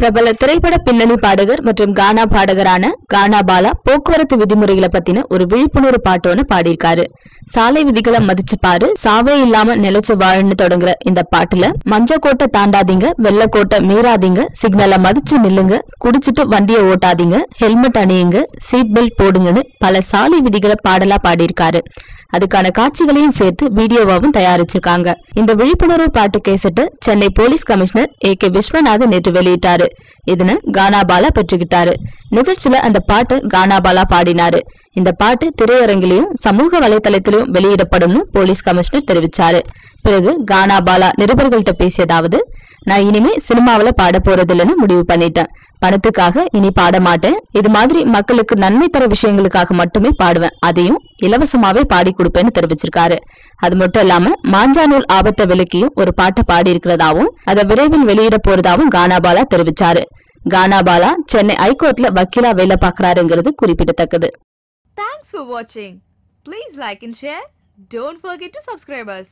பிரபல திரைப்பட பின்னணி பாடகர் மற்றும் கானா பாடகரான கானா பாலா போக்குவரத்து விதிமுறைகளை பத்தின ஒரு விழிப்புணர்வு பாட்டு பாடியிருக்காரு. சாலை விதிகளை மதிச்சு பாரு சாவே இல்லாம நிலைச்சு வாழன்னு தொடங்குற இந்த பாட்டுல மஞ்ச கோட்டை தாண்டாதீங்க வெள்ளக்கோட்டை மீறாதீங்க சிக்னலை மதிச்சு நில்லுங்க குடிச்சிட்டு வண்டியை ஓட்டாதீங்க ஹெல்மெட் அணியுங்க சீட் பெல்ட் போடுங்கன்னு பல சாலை விதிகளை பாடலா பாடியிருக்காரு. அதுக்கான காட்சிகளையும் சேர்த்து வீடியோவாவும் தயாரிச்சிருக்காங்க. இந்த விழிப்புணர்வு பாட்டு cassette Chennai police commissioner A K Viswanathan நேற்று வெளியிட்டாரு. இதுன்னு கானாபாலா பெற்றுக்கிட்டாரு. நிகழ்ச்சியில அந்த பாட்டு கானாபாலா பாடினாரு. இந்த பாட்டு திரையரங்கிலையும் சமூக வலைதளத்திலும் வெளியிடப்படும்னு போலீஸ் கமிஷனர் தெரிவிச்சாரு. பிறகு கானாபாலா நிருபர்கள்ட்ட பேசியதாவது நான் இனிமே சினிமாவுல பாட போறதில்லைன்னு முடிவு பண்ணிட்டேன். பணத்துக்காக இனி பாட மாட்டேன். இது மாதிரி மக்களுக்கு நன்மை தர விஷயங்களுக்காக மட்டுமே பாடுவேன். அதையும் இலவசமாவே பாடி கொடுப்பேன்னு தெரிவிச்சிருக்காரு. அது மட்டும் இல்லாம மாஞ்சானூல் ஆபத்தை விலக்கியும் ஒரு பாட்டை பாடி இருக்கிறதாவும் அதை விரைவில் வெளியிட போறதாவும் கானாபாலா தெரிவிச்சாரு. கானாபாலா சென்னை ஹைகோர்ட்ல வக்கீலா வேலை பார்க்கறாருங்கிறது குறிப்பிடத்தக்கது. Thanks for watching. Please like and share Don't forget to subscribe us.